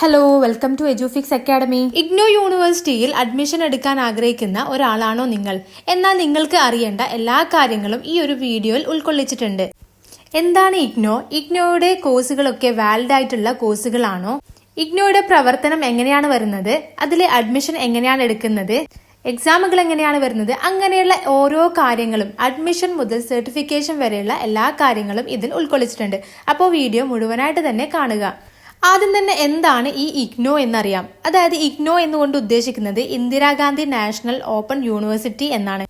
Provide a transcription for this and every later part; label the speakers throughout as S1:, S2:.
S1: Hello welcome to Edufix academy IGNOU യൂണിവേഴ്സിറ്റിയിൽ admission എടുക്കാൻ ആഗ്രഹിക്കുന്ന ഒരാളാണോ നിങ്ങൾ? എന്നാൽ നിങ്ങൾക്ക് അറിയേണ്ട എല്ലാ കാര്യങ്ങളും ഈ ഒരു വീഡിയോയിൽ ഉൾക്കൊള്ളിച്ചിട്ടുണ്ട്. എന്താണ് ഇഗ്നോ ഇഗ്നോയുടെ കോഴ്സുകളൊക്കെ വാലിഡ് ആയിട്ടുള്ള കോഴ്സുകളാണോ? ഇഗ്നോയുടെ പ്രവർത്തനം എങ്ങനെയാണ് വരുന്നത്? അതിലെ അഡ്മിഷൻ എങ്ങനെയാണ് എടുക്കുന്നത്? എക്സാമുകൾ എങ്ങനെയാണ് വരുന്നത്? അങ്ങനെയുള്ള ഓരോ കാര്യങ്ങളും അഡ്മിഷൻ മുതൽ സർട്ടിഫിക്കേഷൻ വരെയുള്ള എല്ലാ കാര്യങ്ങളും ഇതിൽ ഉൾക്കൊള്ളിച്ചിട്ടുണ്ട്. അപ്പോൾ വീഡിയോ മുഴുവനായിട്ട് തന്നെ കാണുക. ആദ്യം തന്നെ എന്താണ് ഈ ഇഗ്നോ എന്നറിയാം. അതായത് ഇഗ്നോ എന്നുകൊണ്ട് ഉദ്ദേശിക്കുന്നത് ഇന്ദിരാഗാന്ധി നാഷണൽ ഓപ്പൺ യൂണിവേഴ്സിറ്റി എന്നാണ്.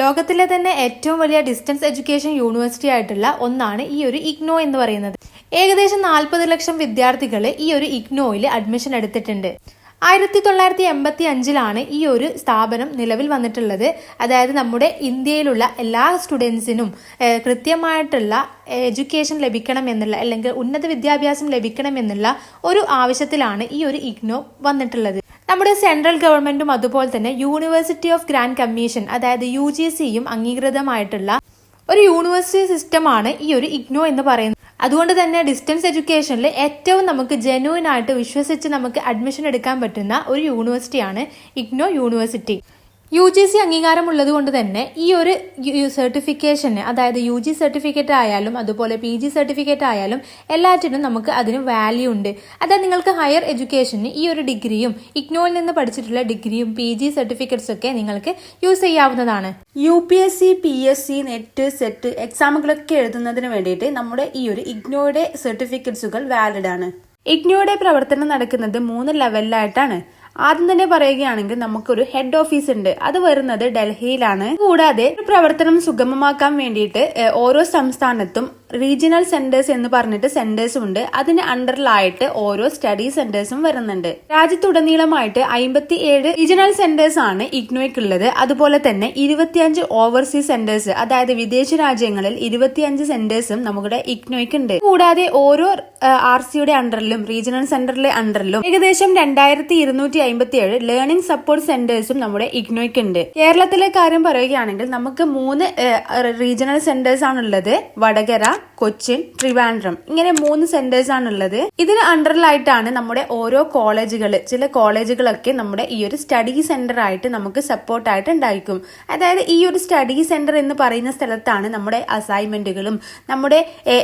S1: ലോകത്തിലെ തന്നെ ഏറ്റവും വലിയ ഡിസ്റ്റൻസ് എഡ്യൂക്കേഷൻ യൂണിവേഴ്സിറ്റി ആയിട്ടുള്ള ഒന്നാണ് ഈ ഒരു ഇഗ്നോ എന്ന് പറയുന്നത്. ഏകദേശം നാൽപ്പത് ലക്ഷം വിദ്യാർത്ഥികൾ ഈ ഒരു ഇഗ്നോയിൽ അഡ്മിഷൻ എടുത്തിട്ടുണ്ട്. ആയിരത്തി തൊള്ളായിരത്തി എൺപത്തി അഞ്ചിലാണ് ഈ ഒരു സ്ഥാപനം നിലവിൽ വന്നിട്ടുള്ളത്. അതായത് നമ്മുടെ ഇന്ത്യയിലുള്ള എല്ലാ സ്റ്റുഡൻസിനും കൃത്യമായിട്ടുള്ള എഡ്യൂക്കേഷൻ ലഭിക്കണം എന്നുള്ള അല്ലെങ്കിൽ ഉന്നത വിദ്യാഭ്യാസം ലഭിക്കണം എന്നുള്ള ഒരു ആവശ്യത്തിലാണ് ഈ ഒരു ഇഗ്നോ വന്നിട്ടുള്ളത്. നമ്മുടെ സെൻട്രൽ ഗവൺമെന്റും അതുപോലെ തന്നെ യൂണിവേഴ്സിറ്റി ഓഫ് ഗ്രാൻഡ് കമ്മീഷൻ അതായത് യു ജി സിയും അംഗീകൃതമായിട്ടുള്ള ഒരു യൂണിവേഴ്സിറ്റി സിസ്റ്റമാണ് ഈ ഒരു ഇഗ്നോ എന്ന് പറയുന്നത്. അതുകൊണ്ട് തന്നെ ഡിസ്റ്റൻസ് എഡ്യൂക്കേഷനിൽ ഏറ്റവും നമുക്ക് ജെന്യൂൻ ആയിട്ട് വിശ്വസിച്ച് നമുക്ക് അഡ്മിഷൻ എടുക്കാൻ പറ്റുന്ന ഒരു യൂണിവേഴ്സിറ്റിയാണ് IGNOU university U G C അംഗീകാരമുള്ളത് കൊണ്ട് തന്നെ ഈ ഒരു സർട്ടിഫിക്കേഷന് അതായത് യു ജി സർട്ടിഫിക്കറ്റ് ആയാലും അതുപോലെ പി ജി സർട്ടിഫിക്കറ്റ് ആയാലും എല്ലാറ്റിനും നമുക്ക് അതിന് വാല്യൂ ഉണ്ട്. അതായത് നിങ്ങൾക്ക് ഹയർ എഡ്യൂക്കേഷന് ഈ ഒരു ഡിഗ്രിയും ഇഗ്നോയിൽ നിന്ന് പഠിച്ചിട്ടുള്ള ഡിഗ്രിയും പി ജി സർട്ടിഫിക്കറ്റ്സ് ഒക്കെ നിങ്ങൾക്ക് യൂസ് ചെയ്യാവുന്നതാണ്.
S2: U P S C P S C net set എക്സാമുകളൊക്കെ എഴുതുന്നതിന് വേണ്ടിയിട്ട് നമ്മുടെ ഈ ഒരു ഇഗ്നോയുടെ സർട്ടിഫിക്കറ്റ്സുകൾ വാലിഡ് ആണ്. ഇഗ്നോയുടെ പ്രവർത്തനം നടക്കുന്നത് മൂന്ന് ലെവലിലായിട്ടാണ് ആദ്യം തന്നെ പറയുകയാണെങ്കിൽ നമുക്കൊരു ഹെഡ് ഓഫീസ് ഉണ്ട്. അത് വരുന്നത് ഡൽഹിയിലാണ്. കൂടാതെ പ്രവർത്തനം സുഗമമാക്കാൻ വേണ്ടിയിട്ട് ഓരോ സംസ്ഥാനത്തും റീജിയണൽ സെന്റേഴ്സ് എന്ന് പറഞ്ഞിട്ട് സെന്റേഴ്സും ഉണ്ട്. അതിന് അണ്ടറിലായിട്ട് ഓരോ സ്റ്റഡി സെന്റേഴ്സും വരുന്നുണ്ട്. രാജ്യത്തുടനീളമായിട്ട് അമ്പത്തി ഏഴ് റീജിയണൽ സെന്റേഴ്സ് ആണ് ഇഗ്നോയ്ക്കുള്ളത് അതുപോലെ തന്നെ ഇരുപത്തിയഞ്ച് ഓവർസീസ് സെന്റേഴ്സ് അതായത് വിദേശ രാജ്യങ്ങളിൽ ഇരുപത്തിയഞ്ച് സെന്റേഴ്സും നമ്മുടെ ഇഗ്നോയ്ക്ക് ഉണ്ട്. കൂടാതെ ഓരോ ആർ സിയുടെ അണ്ടറിലും റീജിയണൽ സെന്ററിലെ അണ്ടറിലും ഏകദേശം രണ്ടായിരത്തി ഇരുന്നൂറ്റി അമ്പത്തി ഏഴ് ലേണിംഗ് സപ്പോർട്ട് സെന്റേഴ്സും നമ്മുടെ ഇഗ്നോയ്ക്ക് ഉണ്ട്. കേരളത്തിലെ കാര്യം പറയുകയാണെങ്കിൽ നമുക്ക് മൂന്ന് റീജിയണൽ സെന്റേഴ്സ് ആണുള്ളത്. വടകര കൊച്ചിൻ ട്രിവാൻഡ്രം. ഇങ്ങനെ മൂന്ന് സെന്റേഴ്സ് ആണ് ഉള്ളത് ഇതിന് അണ്ടറിലായിട്ടാണ് നമ്മുടെ ഓരോ കോളേജുകൾ ചില കോളേജുകളൊക്കെ നമ്മുടെ ഈ ഒരു സ്റ്റഡി സെന്റർ ആയിട്ട് നമുക്ക് സപ്പോർട്ട് ആയിട്ട് ഉണ്ടായിരിക്കും. അതായത് ഈ ഒരു സ്റ്റഡി സെന്റർ എന്ന് പറയുന്ന സ്ഥലത്താണ് നമ്മുടെ അസൈൻമെന്റുകളും നമ്മുടെ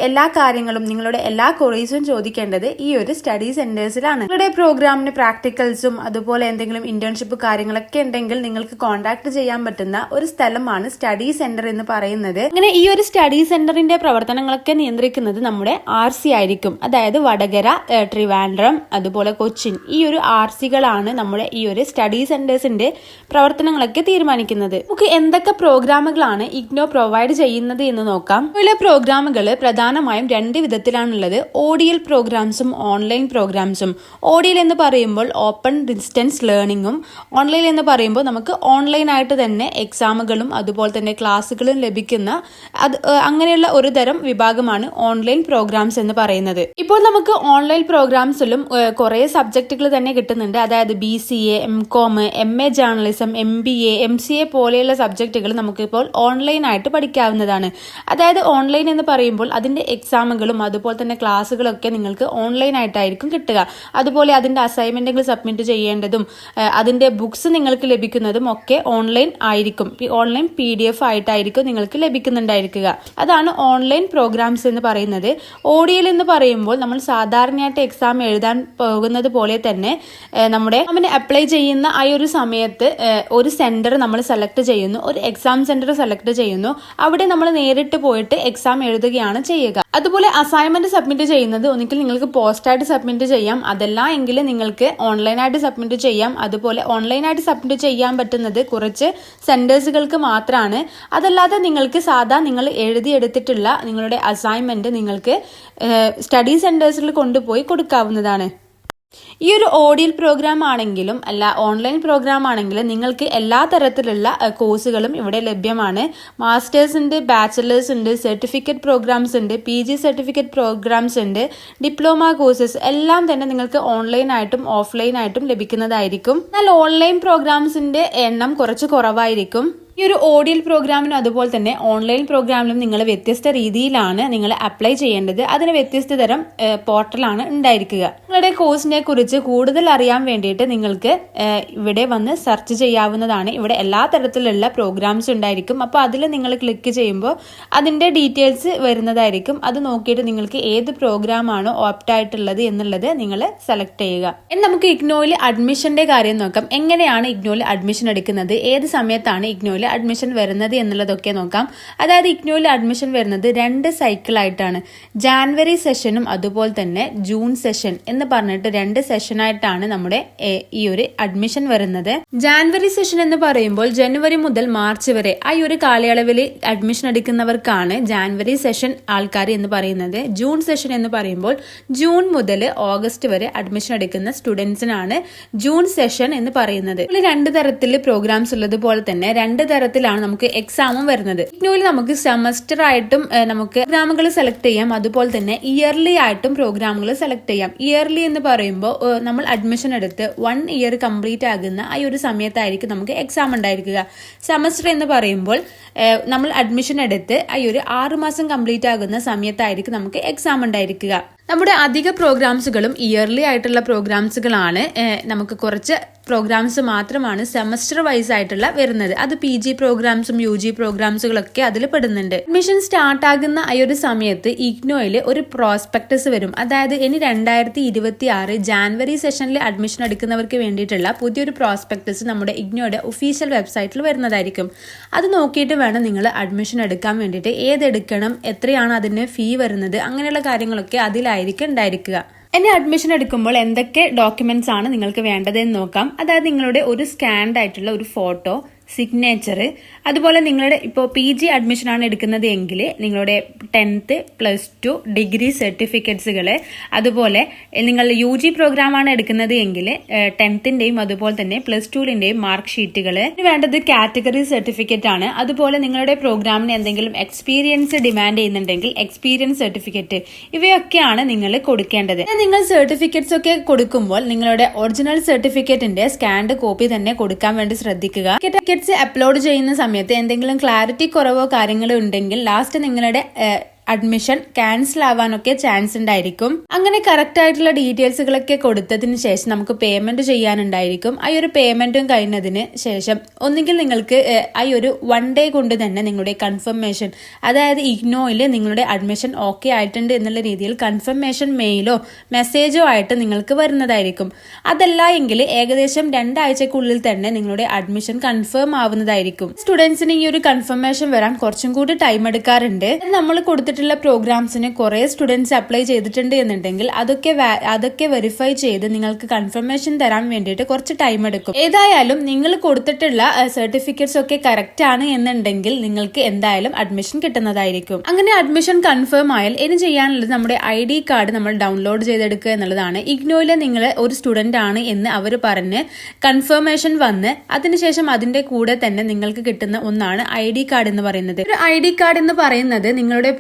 S2: എല്ലാ കാര്യങ്ങളും നിങ്ങളുടെ എല്ലാ കൊറീസും ചോദിക്കേണ്ടത് ഈ ഒരു സ്റ്റഡി സെന്റേഴ്സിലാണ് നിങ്ങളുടെ പ്രോഗ്രാമിന് പ്രാക്ടിക്കൽസും അതുപോലെ എന്തെങ്കിലും ഇന്റേൺഷിപ്പ് കാര്യങ്ങളൊക്കെ ഉണ്ടെങ്കിൽ നിങ്ങൾക്ക് കോൺടാക്ട് ചെയ്യാൻ പറ്റുന്ന ഒരു സ്ഥലമാണ് സ്റ്റഡി സെന്റർ എന്ന് പറയുന്നത്. അങ്ങനെ ഈ ഒരു സ്റ്റഡി സെന്ററിന്റെ പ്രവർത്തനങ്ങളൊക്കെ നിയന്ത്രിക്കുന്നത് നമ്മുടെ ആർ സി ആയിരിക്കും. അതായത് വടകര ട്രിവാൻഡ്രം അതുപോലെ കൊച്ചിൻ. ഈ ഒരു ആർ സികളാണ് നമ്മുടെ ഈ ഒരു സ്റ്റഡി സെന്റേഴ്സിന്റെ പ്രവർത്തനങ്ങളൊക്കെ തീരുമാനിക്കുന്നത്. നമുക്ക് എന്തൊക്കെ പ്രോഗ്രാമുകളാണ് ഇഗ്നോ പ്രൊവൈഡ് ചെയ്യുന്നത് എന്ന് നോക്കാം. ചില പ്രോഗ്രാമുകൾ പ്രധാനമായും രണ്ട് വിധത്തിലാണുള്ളത്. ഓഡിയൽ പ്രോഗ്രാംസും ഓൺലൈൻ പ്രോഗ്രാംസും. ഓഡിയൽ എന്ന് പറയുമ്പോൾ ഓപ്പൺ ഡിസ്റ്റൻസ് ലേണിംഗും ഓൺലൈൻ എന്ന് പറയുമ്പോൾ നമുക്ക് ഓൺലൈൻ ആയിട്ട് തന്നെ എക്സാമുകളും അതുപോലെ തന്നെ ക്ലാസ്സുകളും ലഭിക്കുന്ന അത് അങ്ങനെയുള്ള ഒരു തരം വിഭാഗമാണ് ഓൺലൈൻ പ്രോഗ്രാംസ് എന്ന് പറയുന്നത്. ഇപ്പോൾ നമുക്ക് ഓൺലൈൻ പ്രോഗ്രാംസിലും കുറേ സബ്ജക്റ്റുകൾ തന്നെ കിട്ടുന്നുണ്ട്. അതായത് B C A M com M A journalism M B A M C A പോലെയുള്ള സബ്ജക്റ്റുകൾ നമുക്കിപ്പോൾ ഓൺലൈൻ ആയിട്ട് പഠിക്കാവുന്നതാണ്. അതായത് ഓൺലൈൻ എന്ന് പറയുമ്പോൾ അതിന്റെ എക്സാമുകളും അതുപോലെ തന്നെ ക്ലാസ്സുകളൊക്കെ നിങ്ങൾക്ക് ഓൺലൈൻ ആയിട്ടായിരിക്കും കിട്ടുക. അതുപോലെ അതിന്റെ അസൈൻമെന്റുകൾ സബ്മിറ്റ് ചെയ്യേണ്ടതും അതിന്റെ ബുക്സ് നിങ്ങൾക്ക് ലഭിക്കുന്നതും ഒക്കെ ഓൺലൈൻ ആയിരിക്കും. ഓൺലൈൻ പി ഡി എഫ് ആയിട്ടായിരിക്കും നിങ്ങൾക്ക് ലഭിക്കുന്നുണ്ടായിരിക്കുക. അതാണ് ഓൺലൈൻ പ്രോഗ്രാംസ് എന്ന് പറയുന്നത്. ഓഡിയൽ എന്ന് പറയുമ്പോൾ നമ്മൾ സാധാരണയായിട്ട് എക്സാം എഴുതാൻ പോകുന്നത് പോലെ തന്നെ നമ്മുടെ അവന് അപ്ലൈ ചെയ്യുന്ന ആ ഒരു സമയത്ത് ഒരു സെന്റർ നമ്മൾ സെലക്ട് ചെയ്യുന്നു ഒരു എക്സാം സെന്റർ സെലക്ട് ചെയ്യുന്നു. അവിടെ നമ്മൾ നേരിട്ട് പോയിട്ട് എക്സാം എഴുതുകയാണ് ചെയ്യുക. അതുപോലെ അസൈൻമെന്റ് സബ്മിറ്റ് ചെയ്യുന്നത് ഒന്നിക്കൽ നിങ്ങൾക്ക് പോസ്റ്റായിട്ട് സബ്മിറ്റ് ചെയ്യാം അതല്ല എങ്കിൽ നിങ്ങൾക്ക് ഓൺലൈനായിട്ട് സബ്മിറ്റ് ചെയ്യാം. അതുപോലെ ഓൺലൈനായിട്ട് സബ്മിറ്റ് ചെയ്യാൻ പറ്റുന്നത് കുറച്ച് സെന്റേഴ്സുകൾക്ക് മാത്രമാണ് അതല്ലാതെ നിങ്ങൾക്ക് സാധാ നിങ്ങൾ എഴുതിയെടുത്തിട്ടുള്ള നിങ്ങളുടെ അസൈൻമെന്റ് നിങ്ങൾക്ക് സ്റ്റഡി സെന്റേഴ്സിൽ കൊണ്ടുപോയി കൊടുക്കാവുന്നതാണ്. ഈ ഒരു ഓഡിയൽ പ്രോഗ്രാം ആണെങ്കിലും അല്ല ഓൺലൈൻ പ്രോഗ്രാം ആണെങ്കിലും നിങ്ങൾക്ക് എല്ലാ തരത്തിലുള്ള കോഴ്സുകളും ഇവിടെ ലഭ്യമാണ്. മാസ്റ്റേഴ്സ് ഉണ്ട് ബാച്ചിലേഴ്സ് ഉണ്ട് സർട്ടിഫിക്കറ്റ് പ്രോഗ്രാംസ് ഉണ്ട് പി ജി സർട്ടിഫിക്കറ്റ് പ്രോഗ്രാംസ് ഉണ്ട് ഡിപ്ലോമ കോഴ്സസ് എല്ലാം തന്നെ നിങ്ങൾക്ക് ഓഫ്ലൈൻ ആയിട്ടും ലഭിക്കുന്നതായിരിക്കും. എന്നാൽ ഓൺലൈൻ പ്രോഗ്രാംസിന്റെ എണ്ണം കുറച്ച് കുറവായിരിക്കും. ഈ ഒരു ഓഡിയൽ പ്രോഗ്രാമിനും അതുപോലെ തന്നെ ഓൺലൈൻ പ്രോഗ്രാമിലും നിങ്ങൾ വ്യത്യസ്ത രീതിയിലാണ് നിങ്ങൾ അപ്ലൈ ചെയ്യേണ്ടത്. അതിന് വ്യത്യസ്ത തരം പോർട്ടലാണ് ഉണ്ടായിരിക്കുക. നിങ്ങളുടെ കോഴ്സിനെ കുറിച്ച് കൂടുതൽ അറിയാൻ വേണ്ടിയിട്ട് നിങ്ങൾക്ക് ഇവിടെ വന്ന് സെർച്ച് ചെയ്യാവുന്നതാണ്. ഇവിടെ എല്ലാ തരത്തിലുള്ള പ്രോഗ്രാംസ് ഉണ്ടായിരിക്കും. അപ്പോൾ അതിൽ നിങ്ങൾ ക്ലിക്ക് ചെയ്യുമ്പോൾ അതിന്റെ ഡീറ്റെയിൽസ് വരുന്നതായിരിക്കും. അത് നോക്കിയിട്ട് നിങ്ങൾക്ക് ഏത് പ്രോഗ്രാമാണോ ഓപ്റ്റ് ആയിട്ടുള്ളത് എന്നുള്ളത് നിങ്ങൾ സെലക്ട് ചെയ്യുക. ഇനി നമുക്ക് ഇഗ്നോയിൽ അഡ്മിഷന്റെ കാര്യം നോക്കാം. എങ്ങനെയാണ് ഇഗ്നോയിൽ അഡ്മിഷൻ എടുക്കുന്നത്? ഏത് സമയത്താണ് ഇഗ്നോയിൽ അഡ്മിഷൻ വരുന്നത് എന്നുള്ളതൊക്കെ നോക്കാം. അതായത് ഇഗ്നോയിൽ അഡ്മിഷൻ വരുന്നത് രണ്ട് സൈക്കിളായിട്ടാണ് ജാൻവരി സെഷനും അതുപോലെ തന്നെ ജൂൺ സെഷൻ എന്ന് പറഞ്ഞിട്ട് രണ്ട് സെഷനായിട്ടാണ് നമ്മുടെ ഈ ഒരു അഡ്മിഷൻ വരുന്നത്. ജാൻവരി സെഷൻ എന്ന് പറയുമ്പോൾ ജനുവരി മുതൽ മാർച്ച് വരെ ആ ഒരു കാലയളവിൽ അഡ്മിഷൻ എടുക്കുന്നവർക്കാണ് ജാൻവരി സെഷൻ ആൾക്കാർ എന്ന് പറയുന്നത്. ജൂൺ സെഷൻ എന്ന് പറയുമ്പോൾ ജൂൺ മുതൽ ഓഗസ്റ്റ് വരെ അഡ്മിഷൻ എടുക്കുന്ന സ്റ്റുഡൻസിനാണ് ജൂൺ സെഷൻ എന്ന് പറയുന്നത്. രണ്ട് തരത്തിൽ പ്രോഗ്രാംസ് ഉള്ളത് പോലെ തന്നെ രണ്ട് തരത്തിലാണ് നമുക്ക് എക്സാമും വരുന്നത്. ഇഗ്നോയിൽ നമുക്ക് സെമസ്റ്റർ ആയിട്ടും നമുക്ക് പ്രോഗ്രാമുകൾ സെലക്ട് ചെയ്യാം. അതുപോലെ തന്നെ ഇയർലി ആയിട്ടും പ്രോഗ്രാമുകൾ സെലക്ട് ചെയ്യാം. ഇയർലി എന്ന് പറയുമ്പോൾ നമ്മൾ അഡ്മിഷൻ എടുത്ത് വൺ ഇയർ കംപ്ലീറ്റ് ആകുന്ന ആ ഒരു സമയത്തായിരിക്കും നമുക്ക് എക്സാം ഉണ്ടായിരിക്കുക. സെമസ്റ്റർ എന്ന് പറയുമ്പോൾ നമ്മൾ അഡ്മിഷൻ എടുത്ത് ആ ഒരു ആറ് മാസം കംപ്ലീറ്റ് ആകുന്ന സമയത്തായിരിക്കും നമുക്ക് എക്സാം ഉണ്ടായിരിക്കുക. നമ്മുടെ അധിക പ്രോഗ്രാംസുകളും ഇയർലി ആയിട്ടുള്ള പ്രോഗ്രാംസുകളാണ് നമുക്ക് കുറച്ച് പ്രോഗ്രാംസ് മാത്രമാണ് സെമസ്റ്റർ വൈസ് ആയിട്ടുള്ള വരുന്നത്. അത് പി ജി പ്രോഗ്രാംസും യു ജി പ്രോഗ്രാംസുകളൊക്കെ അതിൽ പെടുന്നുണ്ട്. അഡ്മിഷൻ സ്റ്റാർട്ട് ആകുന്ന ഈ ഒരു സമയത്ത് ഇഗ്നോയിൽ ഒരു പ്രോസ്പെക്ടസ് വരും. അതായത് ഇനി രണ്ടായിരത്തി ഇരുപത്തി ആറ് ജാനുവരി സെഷനിൽ അഡ്മിഷൻ എടുക്കുന്നവർക്ക് വേണ്ടിയിട്ടുള്ള പുതിയൊരു പ്രോസ്പെക്ടസ് നമ്മുടെ ഇഗ്നോയുടെ ഒഫീഷ്യൽ വെബ്സൈറ്റിൽ വരുന്നതായിരിക്കും. അത് നോക്കിയിട്ട് വേണം നിങ്ങൾ അഡ്മിഷൻ എടുക്കാൻ വേണ്ടിയിട്ട്. ഏതെടുക്കണം? എത്രയാണ് അതിന് ഫീ വരുന്നത്? അങ്ങനെയുള്ള കാര്യങ്ങളൊക്കെ അതിലായിരിക്കും ഉണ്ടായിരിക്കുക. ഇനി അഡ്മിഷൻ എടുക്കുമ്പോൾ എന്തൊക്കെ ഡോക്യുമെന്റ്സ് ആണ് നിങ്ങൾക്ക് വേണ്ടതെന്ന് നോക്കാം. അതായത് നിങ്ങളുടെ ഒരു സ്കാൻഡ് ആയിട്ടുള്ള ഒരു ഫോട്ടോ സിഗ്നേച്ചർ അതുപോലെ നിങ്ങളുടെ ഇപ്പോൾ പി ജി അഡ്മിഷൻ ആണ് എടുക്കുന്നത് എങ്കിൽ നിങ്ങളുടെ ടെൻത്ത് പ്ലസ് ടു ഡിഗ്രി സർട്ടിഫിക്കറ്റ്സുകൾ അതുപോലെ നിങ്ങൾ യു ജി പ്രോഗ്രാം ആണ് എടുക്കുന്നത് എങ്കിൽ ടെൻത്തിന്റെയും അതുപോലെ തന്നെ പ്ലസ് ടുവിന്റെയും മാർക്ക് ഷീറ്റുകൾ വേണ്ടത് കാറ്റഗറി സർട്ടിഫിക്കറ്റ് ആണ്. അതുപോലെ നിങ്ങളുടെ പ്രോഗ്രാമിന് എന്തെങ്കിലും എക്സ്പീരിയൻസ് ഡിമാൻഡ് ചെയ്യുന്നുണ്ടെങ്കിൽ എക്സ്പീരിയൻസ് സർട്ടിഫിക്കറ്റ് ഇവയൊക്കെയാണ് നിങ്ങൾ കൊടുക്കേണ്ടത്. നിങ്ങൾ സർട്ടിഫിക്കറ്റ്സ് ഒക്കെ കൊടുക്കുമ്പോൾ നിങ്ങളുടെ ഒറിജിനൽ സർട്ടിഫിക്കറ്റിന്റെ സ്കാൻഡ് കോപ്പി തന്നെ കൊടുക്കാൻ വേണ്ടി ശ്രദ്ധിക്കുക. സർട്ടിഫിക്കറ്റ്സ് അപ്ലോഡ് ചെയ്യുന്ന സമയത്ത് എന്തെങ്കിലും ക്ലാരിറ്റി കുറവോ കാര്യങ്ങളോ ഉണ്ടെങ്കിൽ ലാസ്റ്റ് നിങ്ങളുടെ അഡ്മിഷൻ ക്യാൻസൽ ആവാനൊക്കെ ചാൻസ് ഉണ്ടായിരിക്കും. അങ്ങനെ കറക്റ്റ് ആയിട്ടുള്ള ഡീറ്റെയിൽസുകളൊക്കെ കൊടുത്തതിന് ശേഷം നമുക്ക് പേയ്മെന്റ് ചെയ്യാനുണ്ടായിരിക്കും. ആ ഒരു പേയ്മെന്റും കഴിഞ്ഞതിന് ശേഷം ഒന്നുകിൽ നിങ്ങൾക്ക് ആ ഒരു വൺ ഡേ കൊണ്ട് തന്നെ നിങ്ങളുടെ കൺഫർമേഷൻ അതായത് ഇഗ്നോയിൽ നിങ്ങളുടെ അഡ്മിഷൻ ഓക്കെ ആയിട്ടുണ്ട് എന്നുള്ള രീതിയിൽ കൺഫർമേഷൻ മെയിലോ മെസ്സേജോ ആയിട്ട് നിങ്ങൾക്ക് വരുന്നതായിരിക്കും. അതല്ല എങ്കിൽ ഏകദേശം രണ്ടാഴ്ചക്കുള്ളിൽ തന്നെ നിങ്ങളുടെ അഡ്മിഷൻ കൺഫേം ആവുന്നതായിരിക്കും. സ്റ്റുഡൻസിന് ഈ ഒരു കൺഫർമേഷൻ വരാൻ കുറച്ചും കൂടി ടൈം എടുക്കാറുണ്ട്. നമ്മൾ കൊടുത്തിട്ടുള്ള പ്രോഗ്രാംസിന് കുറേ സ്റ്റുഡൻസ് അപ്ലൈ ചെയ്തിട്ടുണ്ട് എന്നുണ്ടെങ്കിൽ അതൊക്കെ അതൊക്കെ വെരിഫൈ ചെയ്ത് നിങ്ങൾക്ക് കൺഫർമേഷൻ തരാൻ വേണ്ടിയിട്ട് കുറച്ച് ടൈം എടുക്കും. ഏതായാലും നിങ്ങൾ കൊടുത്തിട്ടുള്ള സർട്ടിഫിക്കറ്റ്സ് ഒക്കെ കറക്റ്റ് ആണ് എന്നുണ്ടെങ്കിൽ നിങ്ങൾക്ക് എന്തായാലും അഡ്മിഷൻ കിട്ടുന്നതായിരിക്കും. അങ്ങനെ അഡ്മിഷൻ കൺഫേം ആയാൽ ഇനി ചെയ്യാനുള്ളത് നമ്മുടെ ഐ ഡി കാർഡ് നമ്മൾ ഡൗൺലോഡ് ചെയ്തെടുക്കുക എന്നുള്ളതാണ്. ഇഗ്നോയിലെ നിങ്ങൾ ഒരു സ്റ്റുഡന്റ് ആണ് എന്ന് അവർ പറഞ്ഞ് കൺഫർമേഷൻ വന്ന് അതിനുശേഷം അതിന്റെ കൂടെ തന്നെ നിങ്ങൾക്ക് കിട്ടുന്ന ഒന്നാണ് ഐ ഡി കാർഡ് എന്ന് പറയുന്നത്. ഒരു ഐ ഡി കാർഡ് എന്ന് പറയുന്നത് നിങ്ങളുടെ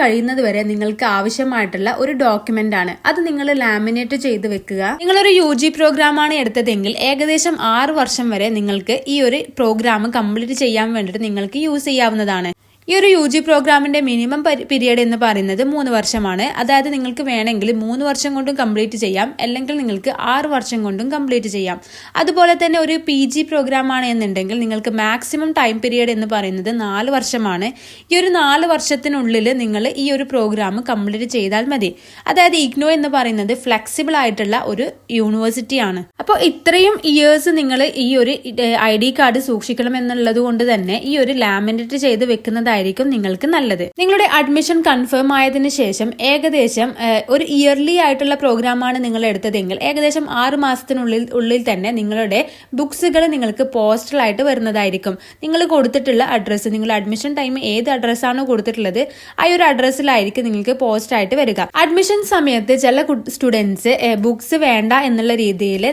S2: കഴിയുന്നത് വരെ നിങ്ങൾക്ക് ആവശ്യമായിട്ടുള്ള ഒരു ഡോക്യുമെന്റ് ആണ്. അത് നിങ്ങൾ ലാമിനേറ്റ് ചെയ്ത് വെക്കുക. നിങ്ങളൊരു യു ജി പ്രോഗ്രാം ആണ് എടുത്തതെങ്കിൽ ഏകദേശം ആറ് വർഷം വരെ നിങ്ങൾക്ക് ഈ ഒരു പ്രോഗ്രാം കംപ്ലീറ്റ് ചെയ്യാൻ വേണ്ടിയിട്ട് നിങ്ങൾക്ക് യൂസ് ചെയ്യാവുന്നതാണ്. ഈ ഒരു യു ജി പ്രോഗ്രാമിന്റെ മിനിമം പീരീഡ് എന്ന് പറയുന്നത് മൂന്ന് വർഷമാണ്. അതായത് നിങ്ങൾക്ക് വേണമെങ്കിൽ മൂന്ന് വർഷം കൊണ്ടും കംപ്ലീറ്റ് ചെയ്യാം. അല്ലെങ്കിൽ നിങ്ങൾക്ക് ആറ് വർഷം കൊണ്ടും കംപ്ലീറ്റ് ചെയ്യാം. അതുപോലെ തന്നെ ഒരു പി ജി പ്രോഗ്രാമാണ് എന്നുണ്ടെങ്കിൽ നിങ്ങൾക്ക് മാക്സിമം ടൈം പീരീഡ് എന്ന് പറയുന്നത് നാല് വർഷമാണ്. ഈ ഒരു നാല് വർഷത്തിനുള്ളിൽ നിങ്ങൾ ഈ ഒരു പ്രോഗ്രാം കംപ്ലീറ്റ് ചെയ്താൽ മതി. അതായത് ഇഗ്നോ എന്ന് പറയുന്നത് ഫ്ലെക്സിബിൾ ആയിട്ടുള്ള ഒരു യൂണിവേഴ്സിറ്റിയാണ് അപ്പോൾ ഇത്രയും ഇയേഴ്സ് നിങ്ങൾ ഈ ഒരു ഐ ഡി കാർഡ് സൂക്ഷിക്കണം എന്നുള്ളത് കൊണ്ട് തന്നെ ഈ ഒരു ലാമിനേറ്റ് ചെയ്ത് വെക്കുന്നതായിരിക്കും നിങ്ങൾക്ക് നല്ലത്. നിങ്ങളുടെ അഡ്മിഷൻ കൺഫേം ആയതിനു ശേഷം ഏകദേശം ഒരു ഇയർലി ആയിട്ടുള്ള പ്രോഗ്രാമാണ് നിങ്ങൾ എടുത്തതെങ്കിൽ ഏകദേശം ആറ് മാസത്തിനുള്ളിൽ ഉള്ളിൽ തന്നെ നിങ്ങളുടെ ബുക്സുകൾ നിങ്ങൾക്ക് പോസ്റ്റലായിട്ട് വരുന്നതായിരിക്കും. നിങ്ങൾ കൊടുത്തിട്ടുള്ള അഡ്രസ്സ് നിങ്ങൾ അഡ്മിഷൻ ടൈം ഏത് അഡ്രസ്സാണോ കൊടുത്തിട്ടുള്ളത് ആ ഒരു അഡ്രസ്സിലായിരിക്കും നിങ്ങൾക്ക് പോസ്റ്റ് ആയിട്ട് വരിക. അഡ്മിഷൻ സമയത്ത് ചില സ്റ്റുഡൻസ് ബുക്സ് വേണ്ട എന്നുള്ള രീതിയിൽ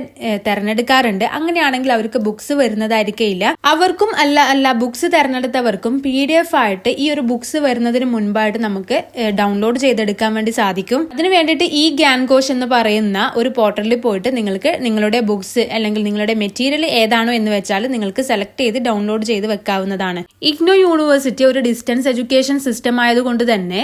S2: തെരഞ്ഞെടുക്കാറുണ്ട്. അങ്ങനെയാണെങ്കിൽ അവർക്ക് ബുക്സ് വരുന്നതായിരിക്കില്ല അവർക്കും അല്ല അല്ല ബുക്സ് തെരഞ്ഞെടുത്തവർക്കും പി ഡി എഫ് ആയിട്ട് ഈ ഒരു ബുക്സ് വരുന്നതിന് മുൻപായിട്ട് നമുക്ക് ഡൗൺലോഡ് ചെയ്തെടുക്കാൻ വേണ്ടി സാധിക്കും. അതിന് വേണ്ടിയിട്ട് ഈ ഗ്യാൻകോഷ് എന്ന് പറയുന്ന ഒരു പോർട്ടലിൽ പോയിട്ട് നിങ്ങൾക്ക് നിങ്ങളുടെ ബുക്സ് അല്ലെങ്കിൽ നിങ്ങളുടെ മെറ്റീരിയൽ ഏതാണോ എന്ന് വെച്ചാൽ നിങ്ങൾക്ക് സെലക്ട് ചെയ്ത് ഡൗൺലോഡ് ചെയ്ത് വെക്കാവുന്നതാണ്. ഇഗ്നോ യൂണിവേഴ്സിറ്റി ഒരു ഡിസ്റ്റൻസ് എഡ്യൂക്കേഷൻ സിസ്റ്റം ആയതുകൊണ്ട് തന്നെ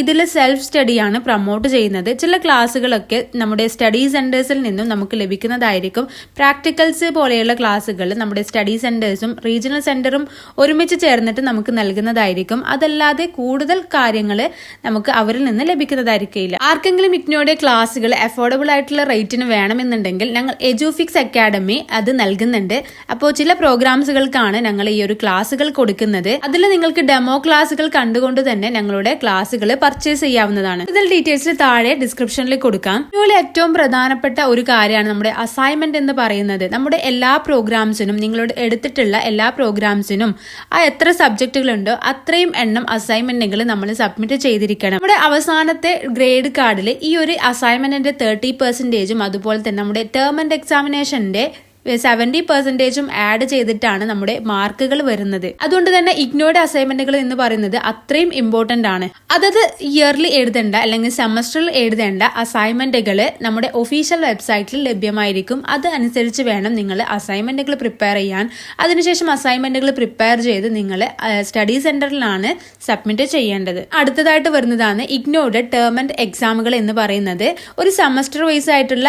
S2: ഇതിൽ സെൽഫ് സ്റ്റഡിയാണ് പ്രൊമോട്ട് ചെയ്യുന്നത്. ചില ക്ലാസ്സുകളൊക്കെ നമ്മുടെ സ്റ്റഡി സെന്റേഴ്സിൽ നിന്നും നമുക്ക് ലഭിക്കുന്നതായിരിക്കും. പ്രാക്ടിക്കൽസ് പോലെയുള്ള ക്ലാസ്സുകൾ നമ്മുടെ സ്റ്റഡി സെന്റേഴ്സും റീജിയണൽ സെന്ററും ഒരുമിച്ച് ചേർന്നിട്ട് നമുക്ക് നൽകുന്നതായിരിക്കും അതല്ലാതെ കൂടുതൽ കാര്യങ്ങൾ നമുക്ക് അവരിൽ നിന്ന് ലഭിക്കുന്നതായിരിക്കില്ല. ആർക്കെങ്കിലും ഇഗ്നോയുടെ ക്ലാസ്സുകൾ അഫോർഡബിൾ ആയിട്ടുള്ള റേറ്റിന് വേണമെന്നുണ്ടെങ്കിൽ ഞങ്ങൾ എജുഫിക്സ് അക്കാഡമി അത് നൽകുന്നുണ്ട്. അപ്പോൾ ചില പ്രോഗ്രാംസുകൾക്കാണ് ഞങ്ങൾ ഈ ഒരു ക്ലാസ്സുകൾ കൊടുക്കുന്നത്. അതിൽ നിങ്ങൾക്ക് ഡെമോ ക്ലാസ്സുകൾ കണ്ടുകൊണ്ട് തന്നെ ഞങ്ങളുടെ ക്ലാസ്സുകൾ പർച്ചേസ് ചെയ്യാവുന്നതാണ്. ഇതിൽ ഡീറ്റെയിൽസ് താഴെ ഡിസ്ക്രിപ്ഷനിൽ കൊടുക്കാം. ഇതുപോലെ ഏറ്റവും പ്രധാനപ്പെട്ട ഒരു കാര്യമാണ് നമ്മുടെ അസൈൻമെന്റ് എന്ന് പറയുന്നത്. നമ്മുടെ എല്ലാ പ്രോഗ്രാംസിനും നിങ്ങളോട് എടുത്തിട്ടുള്ള എല്ലാ പ്രോഗ്രാംസിനും ആ എത്ര സബ്ജക്റ്റുകളുണ്ടോ അത്രയും എണ്ണം അസൈൻമെന്റുകൾ നമ്മൾ സബ്മിറ്റ് ചെയ്തിരിക്കണം. നമ്മുടെ അവസാനത്തെ ഗ്രേഡ് കാർഡിൽ ഈ ഒരു അസൈൻമെന്റിന്റെ തേർട്ടി പെർസെന്റേജും അതുപോലെ തന്നെ നമ്മുടെ ടേം ആൻഡ് എക്സാമിനേഷന്റെ സെവന്റി പെർസെന്റേജും ആഡ് ചെയ്തിട്ടാണ് നമ്മുടെ മാർക്കുകൾ വരുന്നത്. അതുകൊണ്ട് തന്നെ ഇഗ്നോർഡ് അസൈൻമെന്റുകൾ എന്ന് പറയുന്നത് അത്രയും ഇമ്പോർട്ടന്റ് ആണ്. അതത് ഇയർലി എഴുതേണ്ട അല്ലെങ്കിൽ സെമസ്റ്ററിൽ എഴുതേണ്ട അസൈൻമെന്റുകൾ നമ്മുടെ ഒഫീഷ്യൽ വെബ്സൈറ്റിൽ ലഭ്യമായിരിക്കും. അത് അനുസരിച്ച് വേണം നിങ്ങൾ അസൈൻമെന്റുകൾ പ്രിപ്പയർ ചെയ്യാൻ. അതിനുശേഷം അസൈൻമെന്റുകൾ പ്രിപ്പയർ ചെയ്ത് നിങ്ങൾ സ്റ്റഡി സെന്ററിലാണ് സബ്മിറ്റ് ചെയ്യേണ്ടത്. അടുത്തതായിട്ട് വരുന്നതാണ് ഇഗ്നോർഡ് ടേം ആൻഡ് എക്സാമുകൾ എന്ന് പറയുന്നത്. ഒരു സെമസ്റ്റർ വൈസ് ആയിട്ടുള്ള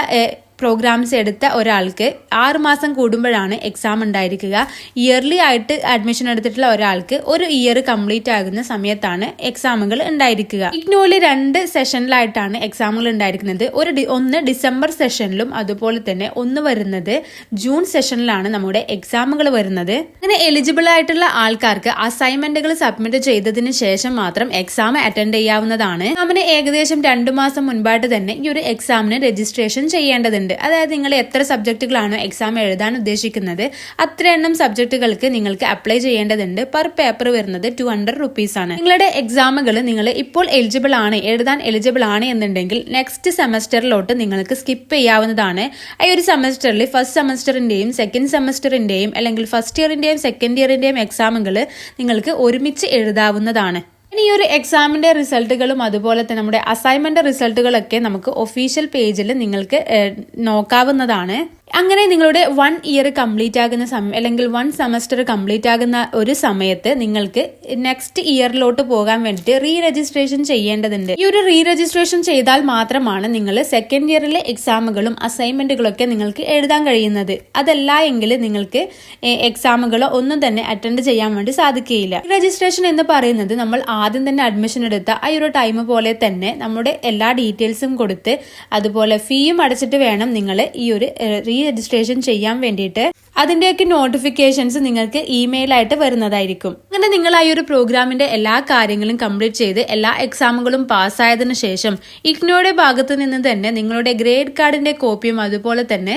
S2: പ്രോഗ്രാംസ് എടുത്ത ഒരാൾക്ക് ആറുമാസം കൂടുമ്പോഴാണ് എക്സാം ഉണ്ടായിരിക്കുക. ഇയർലി ആയിട്ട് അഡ്മിഷൻ എടുത്തിട്ടുള്ള ഒരാൾക്ക് ഒരു ഇയർ കംപ്ലീറ്റ് ആകുന്ന സമയത്താണ് എക്സാമുകൾ ഉണ്ടായിരിക്കുക. ഇഗ്നോയിൽ രണ്ട് സെഷനിലായിട്ടാണ് എക്സാമുകൾ ഉണ്ടായിരിക്കുന്നത്. ഒരു ഒന്ന് ഡിസംബർ സെഷനിലും അതുപോലെ തന്നെ ഒന്ന് വരുന്നത് ജൂൺ സെഷനിലാണ് നമ്മുടെ എക്സാമുകൾ വരുന്നത്. അങ്ങനെ എലിജിബിൾ ആയിട്ടുള്ള ആൾക്കാർക്ക് അസൈൻമെന്റുകൾ സബ്മിറ്റ് ചെയ്തതിന് ശേഷം മാത്രം എക്സാം അറ്റൻഡ് ചെയ്യാവുന്നതാണ്. അവന് ഏകദേശം രണ്ടു മാസം മുൻപായിട്ട് തന്നെ ഈ ഒരു എക്സാമിന് രജിസ്ട്രേഷൻ ചെയ്യേണ്ടതുണ്ട്. അതായത് നിങ്ങൾ എത്ര സബ്ജക്റ്റുകളാണോ എക്സാം എഴുതാൻ ഉദ്ദേശിക്കുന്നത് അത്ര എണ്ണം സബ്ജക്റ്റുകൾക്ക് നിങ്ങൾക്ക് അപ്ലൈ ചെയ്യേണ്ടതുണ്ട്. പെർ പേപ്പർ വരുന്നത് ടു ഹൺഡ്രഡ് റുപ്പീസ് ആണ്. നിങ്ങളുടെ എക്സാമുകൾ നിങ്ങൾ ഇപ്പോൾ എലിജിബിൾ ആണ് എഴുതാൻ എലിജിബിൾ ആണ് എന്നുണ്ടെങ്കിൽ നെക്സ്റ്റ് സെമസ്റ്ററിലോട്ട് നിങ്ങൾക്ക് സ്കിപ്പ് ചെയ്യാവുന്നതാണ്. ഈ ഒരു സെമസ്റ്ററിൽ ഫസ്റ്റ് സെമസ്റ്ററിന്റെയും സെക്കൻഡ് സെമസ്റ്ററിന്റെയും അല്ലെങ്കിൽ ഫസ്റ്റ് ഇയറിന്റെയും സെക്കൻഡ് ഇയറിന്റെയും എക്സാമുകൾ നിങ്ങൾക്ക് ഒരുമിച്ച് എഴുതാവുന്നതാണ്. ഇനി ഈ ഒരു എക്സാമിന്റെ റിസൾട്ടുകളും അതുപോലെ തന്നെ നമ്മുടെ അസൈൻമെന്റ് റിസൾട്ടുകളൊക്കെ നമുക്ക് ഒഫീഷ്യൽ പേജിൽ നിങ്ങൾക്ക് നോക്കാവുന്നതാണ്. അങ്ങനെ നിങ്ങളുടെ വൺ ഇയർ കംപ്ലീറ്റ് ആകുന്ന സമയം അല്ലെങ്കിൽ വൺ സെമസ്റ്റർ കംപ്ലീറ്റ് ആകുന്ന ഒരു സമയത്ത് നിങ്ങൾക്ക് നെക്സ്റ്റ് ഇയറിലോട്ട് പോകാൻ വേണ്ടിയിട്ട് റീ രജിസ്ട്രേഷൻ ചെയ്യേണ്ടതുണ്ട്. ഈ ഒരു റീ രജിസ്ട്രേഷൻ ചെയ്താൽ മാത്രമാണ് നിങ്ങൾ സെക്കൻഡ് ഇയറിലെ എക്സാമുകളും അസൈൻമെന്റുകളൊക്കെ നിങ്ങൾക്ക് എഴുതാൻ കഴിയുന്നത്. അതല്ല എങ്കിൽ നിങ്ങൾക്ക് എക്സാമുകളോ ഒന്നും തന്നെ അറ്റൻഡ് ചെയ്യാൻ വേണ്ടി സാധിക്കുകയില്ല. രജിസ്ട്രേഷൻ എന്ന് പറയുന്നത് നമ്മൾ ആദ്യം തന്നെ അഡ്മിഷൻ എടുത്ത ആ ഒരു ടൈം പോലെ തന്നെ നമ്മുടെ എല്ലാ ഡീറ്റെയിൽസും കൊടുത്ത് അതുപോലെ ഫീയും അടച്ചിട്ട് വേണം നിങ്ങൾ ഈ ഒരു റീ രജിസ്ട്രേഷൻ ചെയ്യാൻ വേണ്ടിയിട്ട് അതിന്റെയൊക്കെ നോട്ടിഫിക്കേഷൻസ് നിങ്ങൾക്ക് ഇമെയിൽ ആയിട്ട് വരുന്നതായിരിക്കും. അങ്ങനെ നിങ്ങൾ ആ ഒരു പ്രോഗ്രാമിന്റെ എല്ലാ കാര്യങ്ങളും കംപ്ലീറ്റ് ചെയ്ത് എല്ലാ എക്സാമുകളും പാസ്സായതിനു ശേഷം ഇഗ്നോയുടെ ഭാഗത്ത് നിന്ന് തന്നെ നിങ്ങളുടെ ഗ്രേഡ് കാർഡിന്റെ കോപ്പിയും അതുപോലെ തന്നെ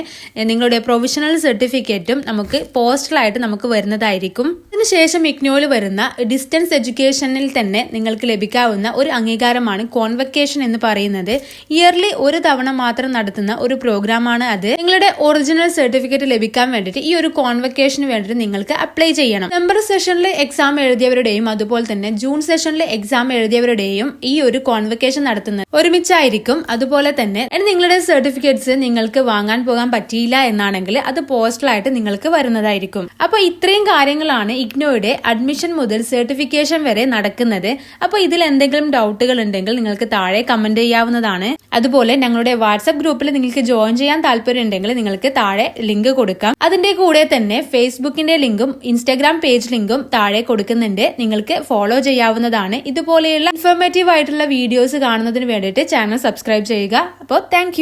S2: നിങ്ങളുടെ പ്രൊവിഷണൽ സർട്ടിഫിക്കറ്റും നമുക്ക് പോസ്റ്റലായിട്ട് നമുക്ക് വരുന്നതായിരിക്കും. അതിനുശേഷം ഇഗ്നോയിൽ വരുന്ന ഡിസ്റ്റൻസ് എഡ്യൂക്കേഷനിൽ തന്നെ നിങ്ങൾക്ക് ലഭിക്കാവുന്ന ഒരു അംഗീകാരമാണ് കോൺവെക്കേഷൻ എന്ന് പറയുന്നത്. ഇയർലി ഒരു തവണ മാത്രം നടത്തുന്ന ഒരു പ്രോഗ്രാമാണ് അത്. നിങ്ങളുടെ ഒറിജിനൽ സർട്ടിഫിക്കറ്റ് ലഭിക്കാൻ വേണ്ടിയിട്ട് ഈ ഒരു കോൺവെക്കേഷന് വേണ്ടിയിട്ട് നിങ്ങൾക്ക് അപ്ലൈ ചെയ്യണം. നവംബർ സെഷനിൽ എക്സാം എഴുതിയവരുടെയും അതുപോലെ തന്നെ ജൂൺ സെഷനിൽ എക്സാം എഴുതിയവരുടെയും ഈ ഒരു കോൺവെക്കേഷൻ നടത്തുന്നത് ഒരുമിച്ചായിരിക്കും. അതുപോലെ തന്നെ നിങ്ങളുടെ സർട്ടിഫിക്കറ്റ്സ് നിങ്ങൾക്ക് വാങ്ങാൻ പോകാൻ പറ്റിയില്ല എന്നാണെങ്കിൽ അത് പോസ്റ്റലായിട്ട് നിങ്ങൾക്ക് വരുന്നതായിരിക്കും. അപ്പൊ ഇത്രയും കാര്യങ്ങളാണ് ഇഗ്നോയുടെ അഡ്മിഷൻ മുതൽ സർട്ടിഫിക്കേഷൻ വരെ നടക്കുന്നത്. അപ്പൊ ഇതിൽ എന്തെങ്കിലും ഡൗട്ടുകൾ ഉണ്ടെങ്കിൽ നിങ്ങൾക്ക് താഴെ കമന്റ് ചെയ്യാവുന്നതാണ്. അതുപോലെ ഞങ്ങളുടെ വാട്സ്ആപ്പ് ഗ്രൂപ്പിൽ നിങ്ങൾക്ക് ജോയിൻ ചെയ്യാൻ താല്പര്യം ഉണ്ടെങ്കിൽ നിങ്ങൾക്ക് താഴെ ലിങ്ക് കൊടുക്കാം. അതിന്റെ കൂടെ തന്നെ ഫേസ്ബുക്കിന്റെ ലിങ്കും ഇൻസ്റ്റാഗ്രാം പേജ് ലിങ്കും താഴെ കൊടുക്കുന്നുണ്ട്. നിങ്ങൾക്ക് ഫോളോ ചെയ്യാവുന്നതാണ്. ഇതുപോലെയുള്ള ഇൻഫോർമേറ്റീവ് ആയിട്ടുള്ള വീഡിയോസ് കാണുന്നതിന് വേണ്ടിയിട്ട് ചാനൽ സബ്സ്ക്രൈബ് ചെയ്യുക. അപ്പോൾ താങ്ക്